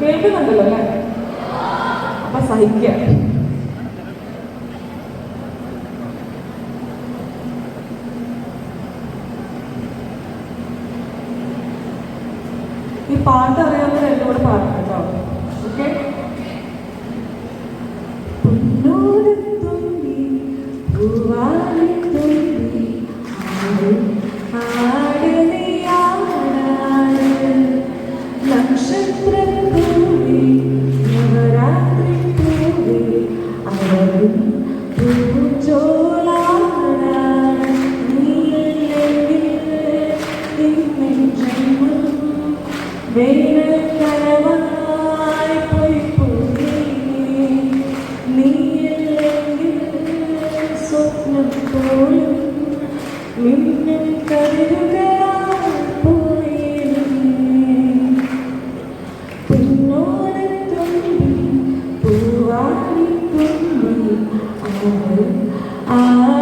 കേൾക്കുന്നുണ്ടല്ലോ അല്ലേ? അപ്പൊ സഹിക്കുക ഈ പാട്ട് അറിയാവുന്നവർ എന്നോട് പാടണം കേട്ടോ. ഓക്കെ? പൊന്നോടത്തുമ്പി സ്വപ്നം പോലും നിന്നെ കരുതുക Oh.